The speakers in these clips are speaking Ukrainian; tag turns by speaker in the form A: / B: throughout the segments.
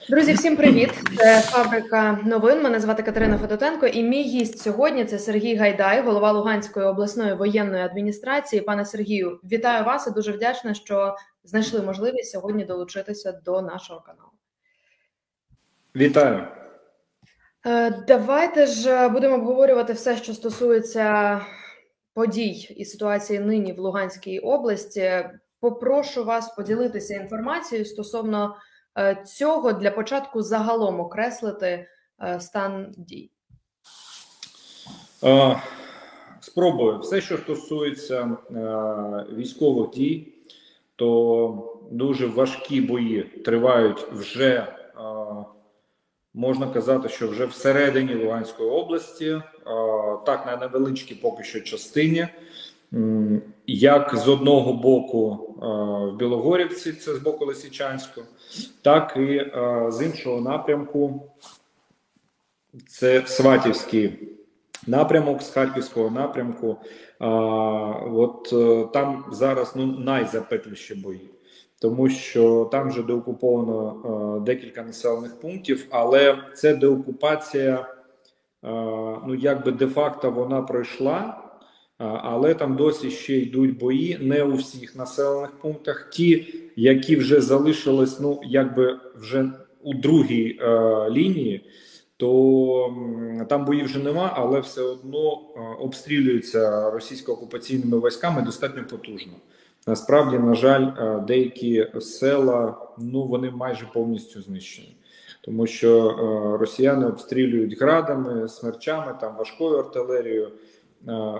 A: Друзі, всім привіт! Це фабрика новин. Мене звати Катерина Федотенко, і мій гість сьогодні це Сергій Гайдай, голова Луганської обласної воєнної адміністрації. Пане Сергію, вітаю вас і дуже вдячна, що знайшли можливість сьогодні долучитися до нашого каналу.
B: Вітаю.
A: Е, давайте ж будемо обговорювати все, що стосується подій і ситуації нині в Луганській області. Попрошу вас поділитися інформацією стосовно. Е, цього для початку загалом окреслити е, стан дій?
B: Е, спробую. Все, що стосується військових дій, то дуже важкі бої тривають вже. Можна казати, що вже всередині Луганської області, так на невеличкій поки що частині, як з одного боку в Білогорівці, це з боку Лисичанського, так і з іншого напрямку, це Сватівський напрямок з Харківського напрямку. От е, там зараз ну найзапекліші бої. Тому що там вже деокуповано декілька населених пунктів, але це деокупація, ну якби де-факто вона пройшла але там досі ще йдуть бої не у всіх населених пунктах. Ті, які вже залишились, ну якби вже у другій е, лінії, то там боїв вже нема, але все одно е, обстрілюються російсько-окупаційними військами достатньо потужно. Насправді, на жаль, е, деякі села ну вони майже повністю знищені. Тому що е, росіяни обстрілюють градами, смерчами, там важкою артилерією.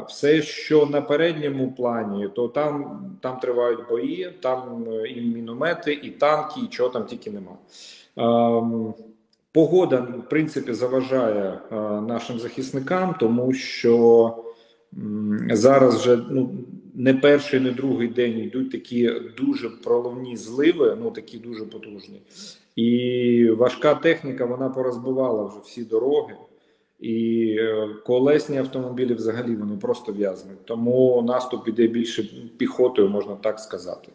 B: Все, що на передньому плані, то там там тривають бої, там е, і міномети, і танки, і чого там тільки нема. Ем, погода, в принципі, заважає е, нашим захисникам, тому що зараз вже ну, не перший, не другий день йдуть такі дуже проловні зливи, ну такі дуже потужні. І важка техніка вона порозбивала вже всі дороги. І е, колесні автомобілі взагалі вони просто в'язнуть. Тому наступ іде більше піхотою, можна так сказати.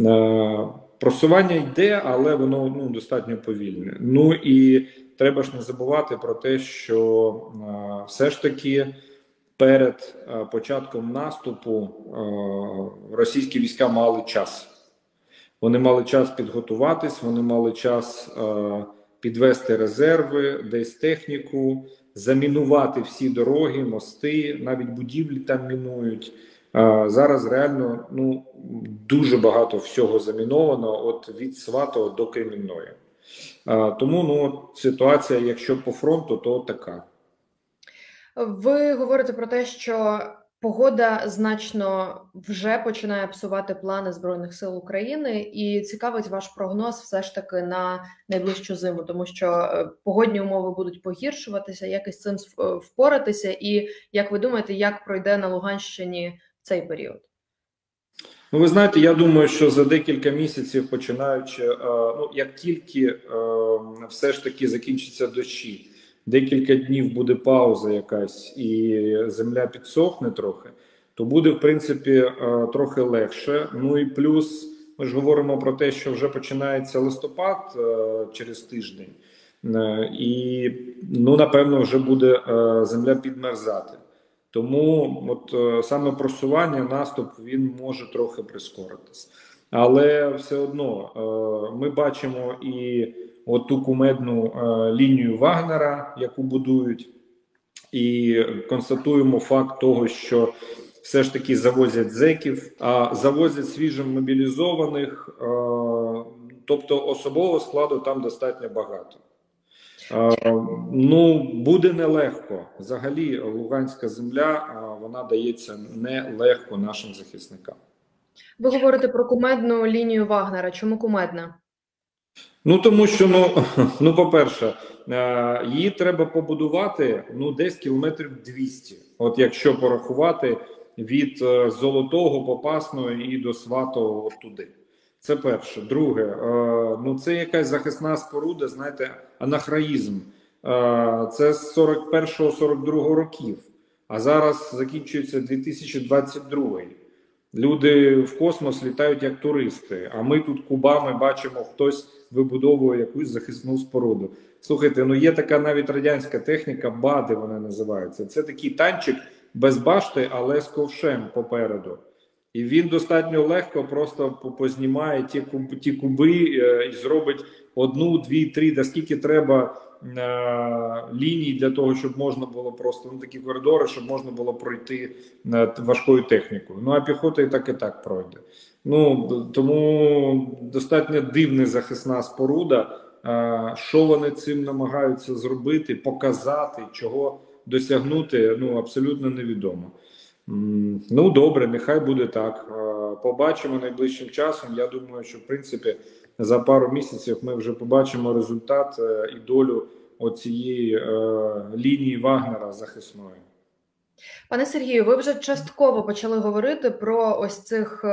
B: Е, просування йде, але воно ну, достатньо повільне. Ну і треба ж не забувати про те, що е, все ж таки перед початком наступу російські війська мали час. Вони мали час підготуватись, вони мали час підвести резерви, десь техніку замінувати всі дороги, мости, навіть будівлі там мінують. Зараз реально ну дуже багато всього заміновано от від Сватого до Кремінної. Тому ну ситуація, якщо по фронту, то така.
A: Ви говорите про те, що Погода значно вже починає псувати плани збройних сил України, і цікавить ваш прогноз все ж таки на найближчу зиму, тому що е, погодні умови будуть погіршуватися, як із цим е, впоратися, і як ви думаєте, як пройде на Луганщині цей період?
B: Ну, ви знаєте, я думаю, що за декілька місяців, починаючи, е, ну як тільки все ж таки закінчиться дощі декілька днів буде пауза якась і земля підсохне трохи, то буде в принципі е, трохи легше. Ну і плюс ми ж говоримо про те, що вже починається листопад е, через тиждень, е, і ну напевно вже буде земля підмерзати. Тому от саме просування, наступ він може трохи прискоритись. Але все одно ми бачимо і оту кумедну е, лінію Вагнера, яку будують, і констатуємо факт того, що все ж таки завозять зеків, а завозять свіжо мобілізованих, е, тобто особового складу там достатньо багато. Е, ну буде нелегко. Взагалі, Луганська земля вона дається нелегко нашим захисникам.
A: Ви говорите про кумедну лінію Вагнера. Чому кумедна?
B: Ну тому що ну ну по-перше, е, її треба побудувати ну десь кілометрів 200. От якщо порахувати від е, золотого попасного і до сватого туди. Це перше. Друге, е, ну це якась захисна споруда, знаєте, анахраїзм. Це з 41-42 років, а зараз закінчується 2022. Люди в космос літають як туристи, а ми тут кубами бачимо, хтось вибудовує якусь захисну споруду. Слухайте, ну є така навіть радянська техніка, бади вона називається. Це такий танчик без башти, але з ковшем попереду. І він достатньо легко просто познімає ті куби, ті куби е, і зробить одну, дві, три, да скільки треба е, ліній для того, щоб можна було просто ну, такі коридори, щоб можна було пройти е, важкою технікою. Ну а піхота і так і так пройде. Ну тому достатньо дивна захисна споруда. Е, що вони цим намагаються зробити, показати, чого досягнути, ну абсолютно невідомо. Ну добре, нехай буде так. Е, побачимо найближчим часом. Я думаю, що в принципі за пару місяців ми вже побачимо результат е, і долю оцієї е, лінії Вагнера захисної.
A: Пане Сергію, ви вже частково почали говорити про ось цих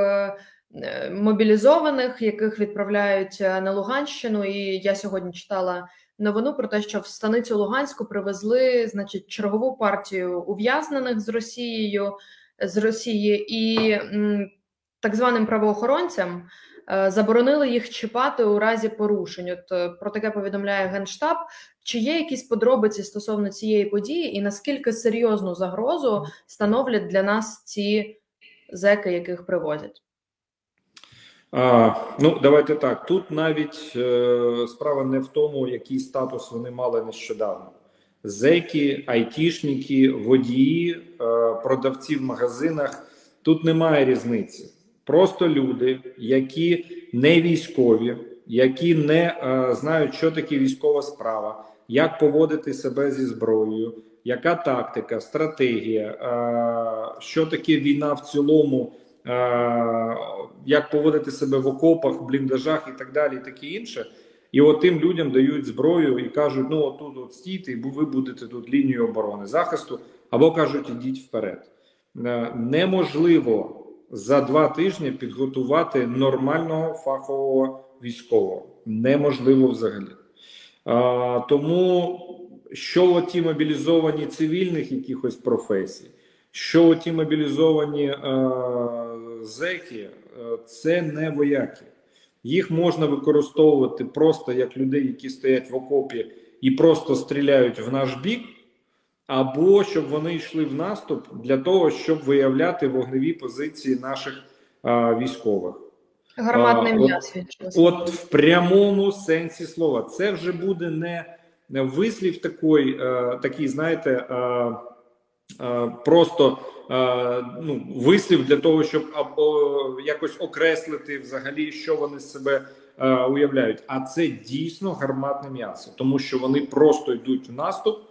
A: мобілізованих, яких відправляють на Луганщину. І я сьогодні читала новину про те, що в станицю Луганську привезли, значить, чергову партію ув'язнених з Росією з Росії і так званим правоохоронцям. Е, заборонили їх чіпати у разі порушень. От е, про таке повідомляє генштаб. Чи є якісь подробиці стосовно цієї події, і наскільки серйозну загрозу становлять для нас ці зеки, яких привозять?
B: А, Ну, давайте так. Тут навіть е, справа не в тому, який статус вони мали нещодавно. Зеки, айтішники, водії, е, продавці в магазинах. Тут немає різниці. Просто люди, які не військові, які не е, знають, що таке військова справа, як поводити себе зі зброєю, яка тактика, стратегія, е, що таке війна в цілому. Е, як поводити себе в окопах, бліндажах і так далі, і таке інше. І от тим людям дають зброю і кажуть: ну отут от стійте, і ви будете тут лінією оборони захисту, або кажуть, ідіть вперед. Е, неможливо за два тижні підготувати нормального фахового військового. Неможливо взагалі. А, Тому що ті мобілізовані цивільних якихось професій, що ті мобілізовані а, зеки, Е, це не вояки. Їх можна використовувати просто як людей, які стоять в окопі і просто стріляють в наш бік, або щоб вони йшли в наступ для того, щоб виявляти вогневі позиції наших а, військових.
A: Гарматне м'ясо.
B: От, от в прямому сенсі слова, це вже буде не вислів такий, такий, знаєте, просто ну, вислів для того, щоб якось окреслити взагалі, що вони з себе уявляють. А це дійсно гарматне м'ясо, тому що вони просто йдуть в наступ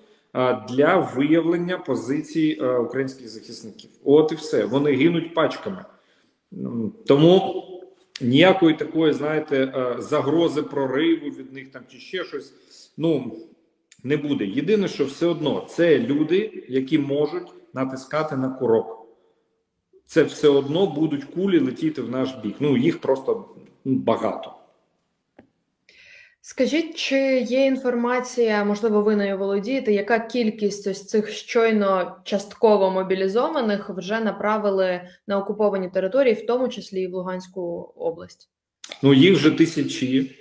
B: для виявлення позицій українських захисників. От і все. Вони гинуть пачками. Тому ніякої такої, знаєте, загрози прориву від них там чи ще щось. Ну не буде. Єдине, що все одно це люди, які можуть натискати на курок. Це все одно будуть кулі летіти в наш бік. Ну їх просто багато.
A: Скажіть, чи є інформація, можливо, ви нею володієте, яка кількість ось цих щойно частково мобілізованих вже направили на окуповані території, в тому числі і в Луганську область?
B: Ну їх вже тисячі.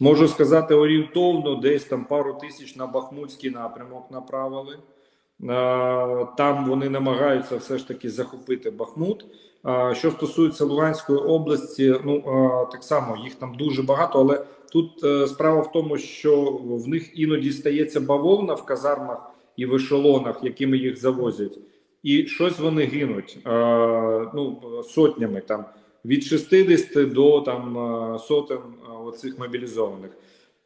B: Можу сказати орієнтовно, десь там пару тисяч на Бахмутський напрямок направили. Там вони намагаються все ж таки захопити Бахмут. Що стосується Луганської області, ну так само їх там дуже багато, але тут е, справа в тому, що в них іноді стається бавовна в казармах і в ешелонах, якими їх завозять, і щось вони гинуть ну сотнями там від 60 до там сотень оцих мобілізованих.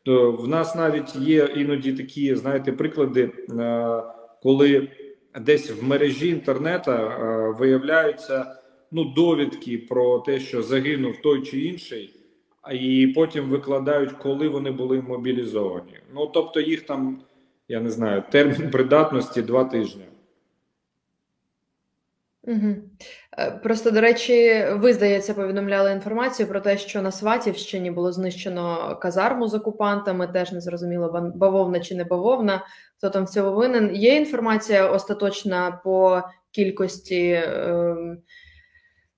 B: В нас навіть є іноді такі, знаєте, приклади коли десь в мережі інтернету е, виявляються ну довідки про те, що загинув той чи інший, і потім викладають, коли вони були мобілізовані. Ну тобто, їх там я не знаю, термін придатності два тижні.
A: Угу. Просто, до речі, ви, здається, повідомляли інформацію про те, що на Сватівщині було знищено казарму з окупантами, теж не зрозуміло, бавовна чи не бавовна, хто там в цьому винен. Є інформація остаточна по кількості е,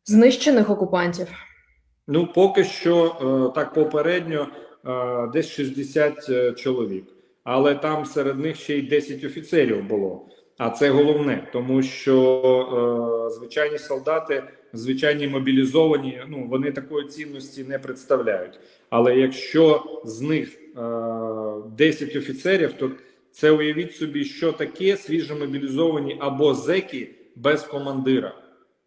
A: знищених окупантів?
B: Ну, поки що е, так попередньо е, десь 60 е, чоловік, але там серед них ще й 10 офіцерів було. А це головне, тому що е, звичайні солдати, звичайні мобілізовані, ну вони такої цінності не представляють. Але якщо з них е, 10 офіцерів, то це уявіть собі, що таке свіжомобілізовані або зеки без командира.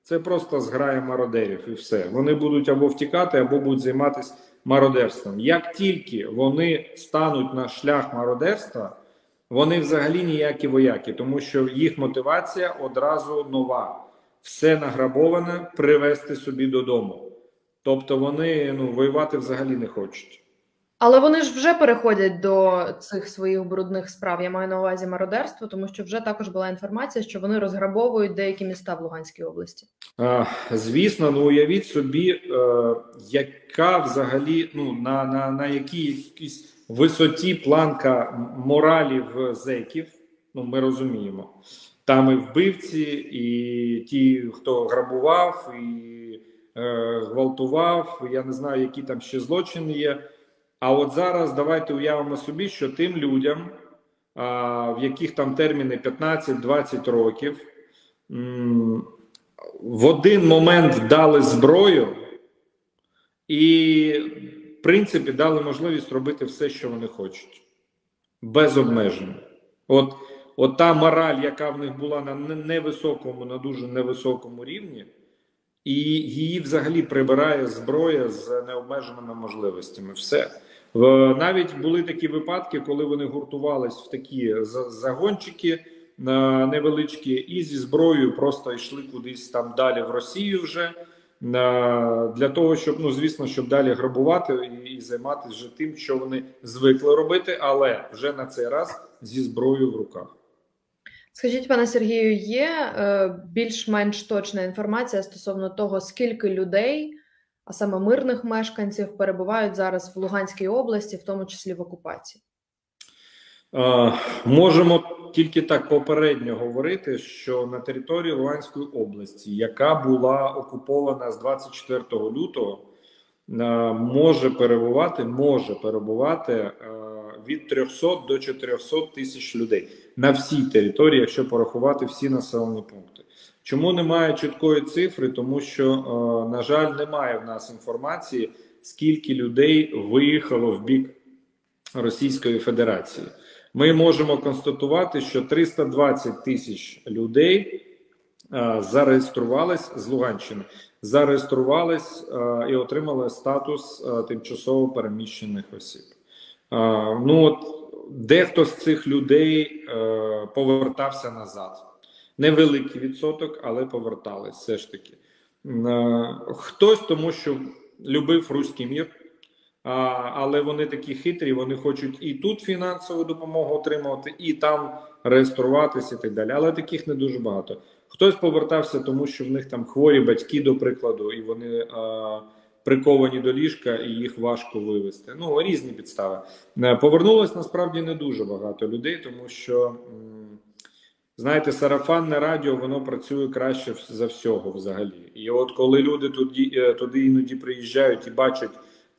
B: Це просто зграя мародерів і все. Вони будуть або втікати, або будуть займатися мародерством. Як тільки вони стануть на шлях мародерства, вони взагалі ніякі вояки, тому що їх мотивація одразу нова: все награбоване привезти собі додому. Тобто вони ну воювати взагалі не хочуть.
A: Але вони ж вже переходять до цих своїх брудних справ. Я маю на увазі мародерство, тому що вже також була інформація, що вони розграбовують деякі міста в Луганській області.
B: А, звісно, ну уявіть собі, е, яка взагалі ну на, на, на якій якійсь висоті планка моралі в зеків. Ну ми розуміємо. Там і вбивці, і ті, хто грабував, і е, гвалтував. Я не знаю, які там ще злочини є. А от зараз давайте уявимо собі, що тим людям, а, в яких там терміни 15-20 років, м, в один момент дали зброю і, принципі, дали можливість робити все, що вони хочуть, без обмежень. От, от та мораль, яка в них була на невисокому, на дуже невисокому рівні, і її взагалі прибирає зброя з необмеженими можливостями. Все. Навіть були такі випадки, коли вони гуртувались в такі загончики е, невеличкі, і зі зброєю просто йшли кудись там далі в Росію вже для того, щоб ну звісно, щоб далі грабувати і, і займатися вже тим, що вони звикли робити, але вже на цей раз зі зброєю в руках.
A: Скажіть, пане Сергію, є е, більш-менш точна інформація стосовно того, скільки людей, а саме мирних мешканців, перебувають зараз в Луганській області, в тому числі в окупації?
B: Е, Можемо тільки так попередньо говорити, що на території Луганської області, яка була окупована з 24 лютого, е, може перебувати, може перебувати е, від 300 до 400 тисяч людей на всій території, якщо порахувати всі населені пункти. Чому немає чіткої цифри? Тому що, е, на жаль, немає в нас інформації, скільки людей виїхало в бік Російської Федерації. Ми можемо констатувати, що 320 тисяч людей е, зареєструвались з Луганщини, зареєструвались е, і отримали статус е, тимчасово переміщених осіб. Ну от дехто з цих людей повертався назад. Невеликий відсоток, але повертались все ж таки. Хтось тому, що любив руський мір. Але вони такі хитрі, вони хочуть і тут фінансову допомогу отримувати, і там реєструватися і так далі. Але таких не дуже багато. Хтось повертався, тому що в них там хворі батьки, до прикладу, і вони приковані до ліжка, і їх важко вивезти. Ну різні підстави. Е, Повернулось насправді не дуже багато людей, тому що. Знаєте, сарафанне радіо воно працює краще за всього взагалі. І от коли люди туди, е, туди іноді приїжджають і бачать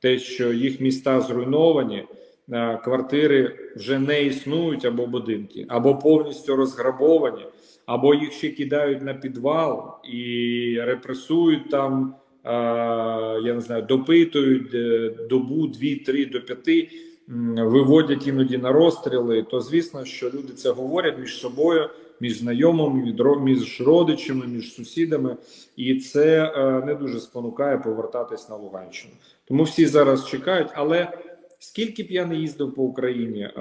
B: те, що їх міста зруйновані, е, квартири вже не існують або будинки, або повністю розграбовані, або їх ще кидають на підвал і репресують там, е, я не знаю, допитують е, добу, дві, три до п'яти, виводять іноді на розстріли. То звісно, що люди це говорять між собою, між знайомими, між родичами, між сусідами, і це не дуже спонукає повертатись на Луганщину. Тому всі зараз чекають. Але скільки б я не їздив по Україні, е,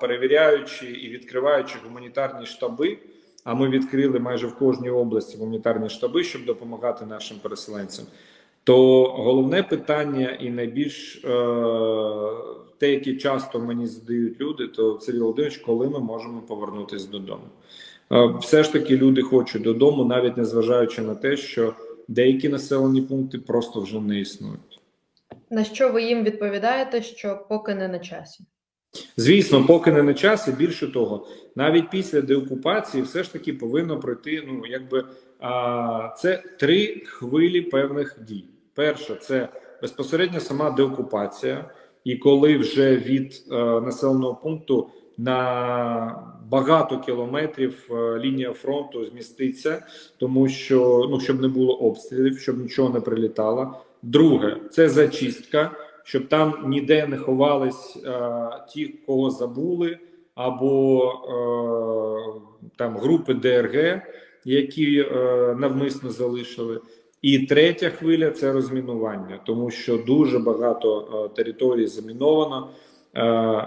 B: перевіряючи і відкриваючи гуманітарні штаби. А ми відкрили майже в кожній області гуманітарні штаби, щоб допомагати нашим переселенцям. То головне питання, і найбільш е, те, яке часто мені задають люди, то Сергій Володимирович, коли ми можемо повернутися додому. Е, все ж таки люди хочуть додому, навіть незважаючи на те, що деякі населені пункти просто вже не існують.
A: На що ви їм відповідаєте, що поки не на часі?
B: Звісно, поки не на час, і більше того, навіть після деокупації все ж таки повинно пройти. Ну якби а, це три хвилі певних дій. Перша це безпосередньо сама деокупація, і коли вже від а, населеного пункту на багато кілометрів а, лінія фронту зміститься, тому що ну щоб не було обстрілів, щоб нічого не прилітало. Друге, це зачистка щоб там ніде не ховались е, ті, кого забули, або е, там групи ДРГ, які е, навмисно залишили. І третя хвиля це розмінування, тому що дуже багато е, територій заміновано. Е,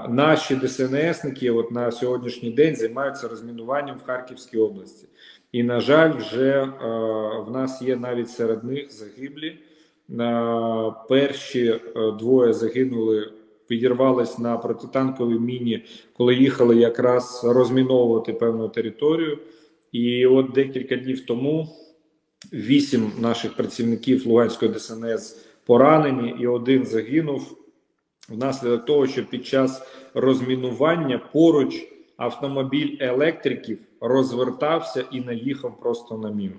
B: наші ДСНСники от на сьогоднішній день займаються розмінуванням в Харківській області. І, на жаль, вже е, в нас є навіть серед них загиблі. Перші е, двоє загинули, підірвались на протитанковій міні, коли їхали якраз розміновувати певну територію. І от декілька днів тому вісім наших працівників Луганської ДСНС поранені, і один загинув внаслідок того, що під час розмінування поруч автомобіль електриків розвертався і наїхав просто на міну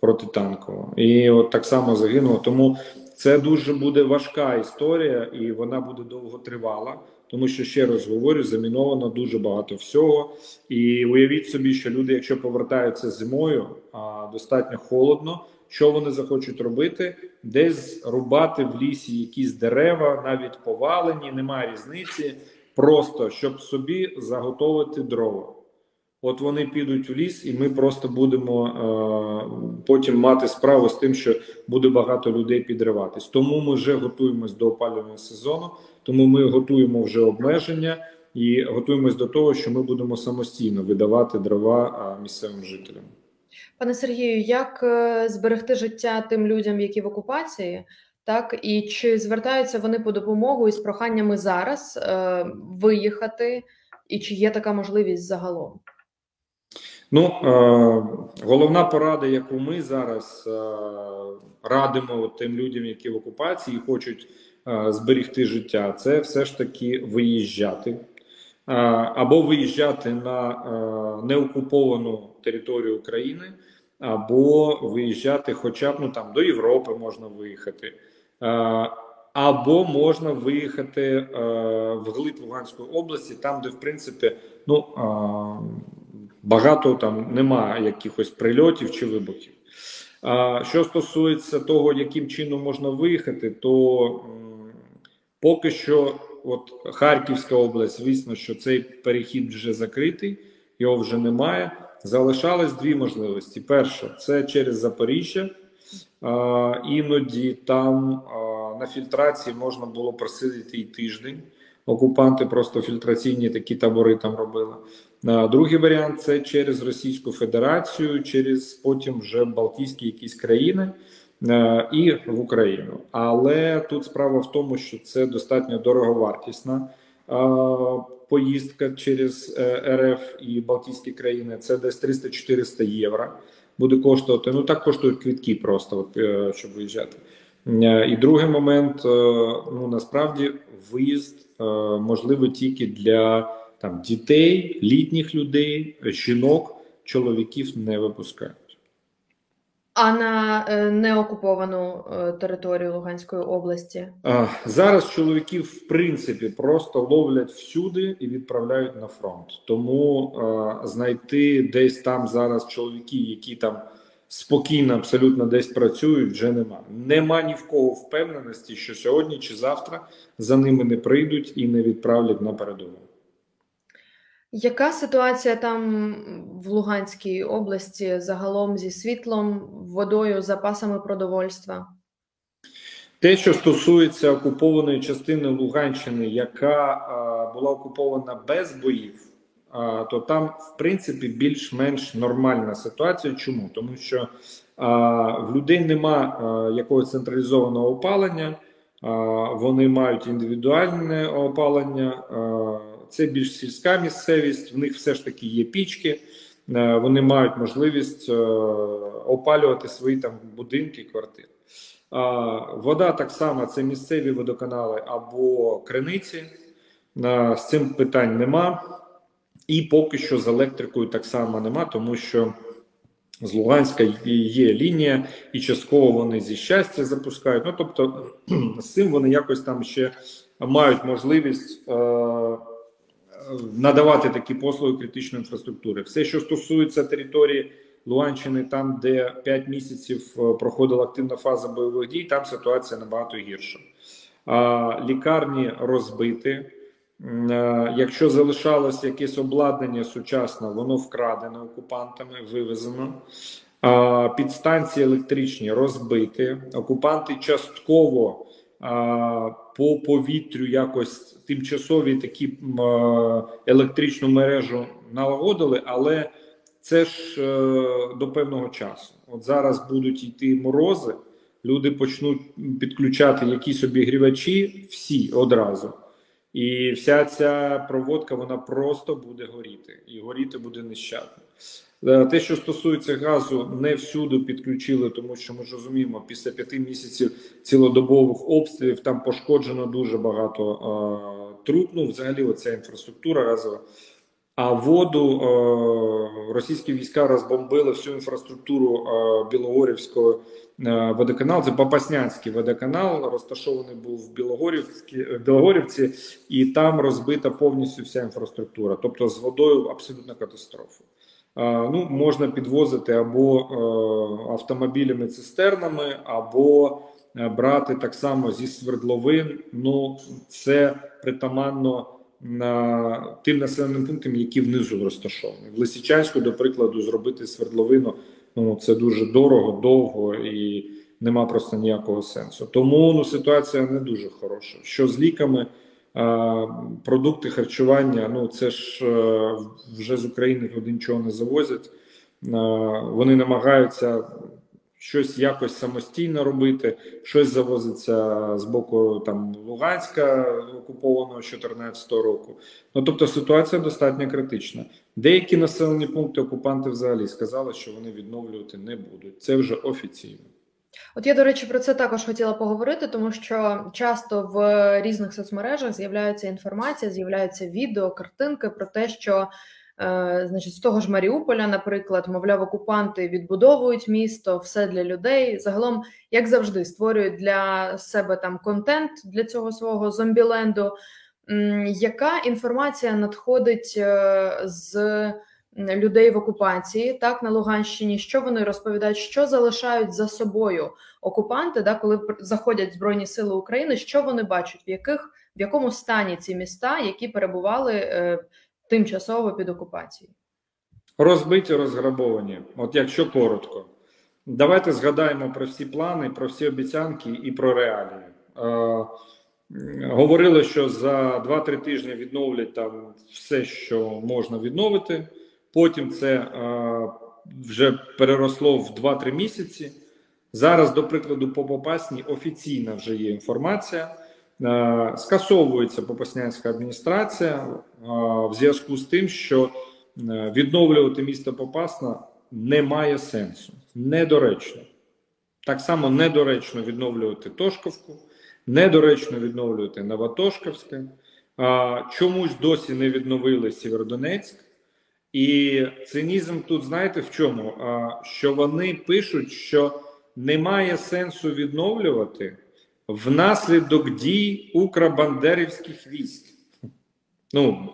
B: протитанкову. І от так само загинуло. Тому це дуже буде важка історія, і вона буде довго тривала. Тому що ще раз говорю, заміновано дуже багато всього. І уявіть собі, що люди, якщо повертаються зимою, а достатньо холодно. Що вони захочуть робити? Десь рубати в лісі якісь дерева, навіть повалені, немає різниці, просто щоб собі заготовити дрова. От вони підуть у ліс, і ми просто будемо е, потім мати справу з тим, що буде багато людей підриватись. Тому ми вже готуємось до опалювального сезону, тому ми готуємо вже обмеження і готуємось до того, що ми будемо самостійно видавати дрова місцевим жителям.
A: Пане Сергію, як е, зберегти життя тим людям, які в окупації, так і чи звертаються вони по допомогу із проханнями зараз е, виїхати, і чи є така можливість загалом?
B: Ну, е, головна порада, яку ми зараз е, радимо тим людям, які в окупації хочуть е, зберігти життя, це все ж таки виїжджати. Е, або виїжджати на е, неокуповану територію України, або виїжджати, хоча б ну там до Європи можна виїхати, е, або можна виїхати е, в глиб Луганської області, там, де в принципі ну. Е, багато там немає якихось прильотів чи вибухів. А що стосується того, яким чином можна виїхати, то поки що, от Харківська область, звісно, що цей перехід вже закритий, його вже немає. Залишались дві можливості: перша це через Запоріжжя, а, іноді там а, на фільтрації можна було просидіти і тиждень. Окупанти просто фільтраційні такі табори там робили. Другий варіант це через Російську Федерацію, через потім вже Балтійські якісь країни і в Україну. Але тут справа в тому, що це достатньо дороговартісна поїздка через е, РФ і Балтійські країни. Це десь 300-400 євро. Буде коштувати. Ну так коштують квітки, просто е, щоб виїжджати. Е, і другий момент ну насправді виїзд можливий тільки для там дітей, літніх людей, жінок, чоловіків не випускають.
A: А на е, неокуповану е, територію Луганської області
B: зараз чоловіків в принципі просто ловлять всюди і відправляють на фронт. Тому знайти десь там зараз чоловіки, які там спокійно, абсолютно десь працюють, вже нема. Нема ні в кого впевненості, що сьогодні чи завтра за ними не прийдуть і не відправлять на передову.
A: Яка ситуація там в Луганській області загалом зі світлом, водою, запасами продовольства?
B: Те, що стосується окупованої частини Луганщини, яка а, була окупована без боїв, а, то там, в принципі, більш-менш нормальна ситуація. Чому? Тому що а, в людей нема а, якогось централізованого опалення, а, вони мають індивідуальне опалення. А, це більш сільська місцевість, в них все ж таки є пічки, е, вони мають можливість е, опалювати свої там будинки, квартири. Вода так само це місцеві водоканали або криниці. Е, з цим питань нема. І поки що з електрикою так само нема, тому що з Луганська є лінія, і частково вони зі щастя запускають. Ну тобто, з цим вони якось там ще мають можливість надавати такі послуги критичної інфраструктури. Все, що стосується території Луганщини, там де 5 місяців е, проходила активна фаза бойових дій, там ситуація набагато гірша. Лікарні розбиті. Е, якщо залишалось якесь обладнання сучасне, воно вкрадене окупантами, вивезено. Підстанції електричні розбиті. Окупанти частково по повітрю якось тимчасові такі електричну мережу налагодили, але це ж е, до певного часу. От зараз будуть йти морози, люди почнуть підключати якісь обігрівачі всі одразу. І вся ця проводка вона просто буде горіти, і горіти буде нещадно. Е, те, що стосується газу, не всюди підключили, тому що ми ж розуміємо, після п'яти місяців цілодобових обстрілів там пошкоджено дуже багато е, труб. Ну, взагалі, оця інфраструктура газова. А воду е, російські війська розбомбили всю інфраструктуру Білогорівського водоканалу. Це Попаснянський водоканал, розташований був в Білогорівській, Білогорівці, і там розбита повністю вся інфраструктура. Тобто з водою абсолютна катастрофа. Ну, Можна підвозити або автомобілями цистернами, або брати так само зі свердловин. Ну це притаманно на тим населеним пунктам, які внизу розташовані. В Лисичанську, до прикладу, зробити свердловину ну це дуже дорого, довго і нема просто ніякого сенсу. Тому ну ситуація не дуже хороша. Що з ліками? Продукти харчування, ну це ж е, вже з України туди нічого не завозять. Вони намагаються щось якось самостійно робити, щось завозиться з боку там Луганська, окупованого 2014 року. Ну тобто ситуація достатньо критична. Деякі населені пункти окупанти взагалі сказали, що вони відновлювати не будуть. Це вже офіційно.
A: От я, до речі, про це також хотіла поговорити, тому що часто в різних соцмережах з'являється інформація, з'являються відео, картинки про те, що Е, значить, з того ж Маріуполя, наприклад, мовляв, окупанти відбудовують місто, все для людей. Загалом, як завжди, створюють для себе там контент для цього свого зомбіленду. Яка інформація надходить е, з людей в окупації, так на Луганщині? Що вони розповідають, що залишають за собою окупанти, да, коли заходять Збройні Сили України? Що вони бачать, в яких в якому стані ці міста, які перебували е, тимчасово під окупацією?
B: Розбиті, розграбовані. От якщо коротко, давайте згадаємо про всі плани, про всі обіцянки і про реалії. Е, Говорили, що за 2-3 тижні відновлять там все, що можна відновити. Потім це е, вже переросло в 2-3 місяці. Зараз, до прикладу, по Попасні офіційна вже є інформація. Е, скасовується Попаснянська адміністрація е, в зв'язку з тим, що відновлювати місто Попасна немає сенсу, недоречно. Так само недоречно відновлювати Тошковку, недоречно відновлювати Новотошковське. Чомусь досі не відновили Сєвєродонецьк. І цинізм тут, знаєте, в чому? Що вони пишуть, що немає сенсу відновлювати внаслідок дій укробандерівських військ. Ну,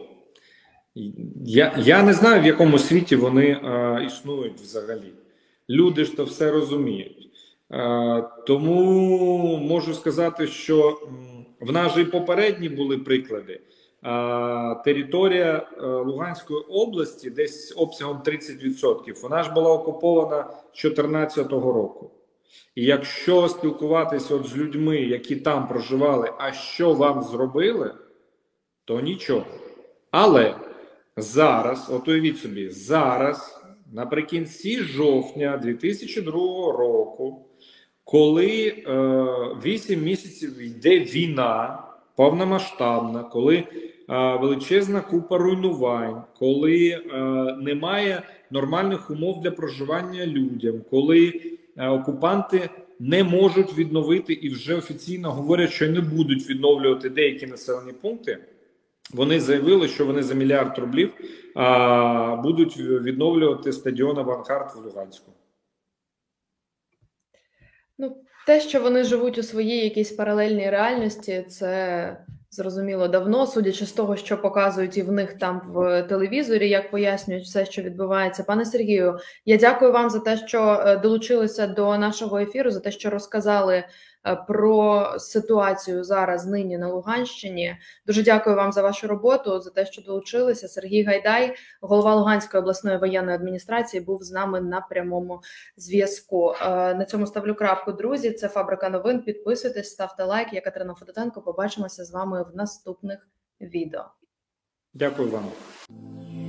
B: я я не знаю, в якому світі вони а, існують взагалі. Люди ж то все розуміють. А, тому можу сказати, що в нас же і попередні були приклади. А, територія Луганської області, десь обсягом 30%, вона ж була окупована 2014 року. І якщо спілкуватися от з людьми, які там проживали, а що вам зробили, то нічого. Але зараз, от уявіть собі, зараз, наприкінці жовтня 2002 року, коли е, 8 місяців йде війна повномасштабна, коли е, величезна купа руйнувань, коли е, немає нормальних умов для проживання людям, коли Е, окупанти не можуть відновити і вже офіційно говорять, що не будуть відновлювати деякі населені пункти. Вони заявили, що вони за мільярд рублів а, будуть відновлювати стадіон Авангард в Луганську.
A: Ну, те, що вони живуть у своїй якійсь паралельній реальності, це зрозуміло давно, судячи з того, що показують і в них там в телевізорі, як пояснюють все, що відбувається. Пане Сергію, я дякую вам за те, що е, долучилися до нашого ефіру, за те, що розказали про ситуацію зараз нині на Луганщині. Дуже дякую вам за вашу роботу, за те, що долучилися. Сергій Гайдай, голова Луганської обласної воєнної адміністрації, був з нами на прямому зв'язку. Е, На цьому ставлю крапку, друзі. Це фабрика новин. Підписуйтесь, ставте лайк. Я Катерина Федотенко. Побачимося з вами в наступних відео.
B: Дякую вам.